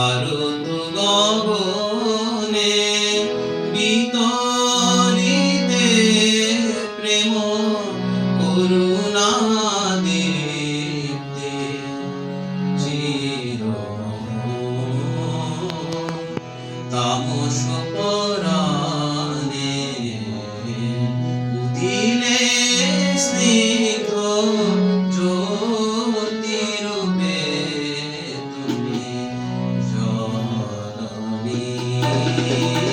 ভারত গগনে বিতরিতে প্রেম করুণা ভারত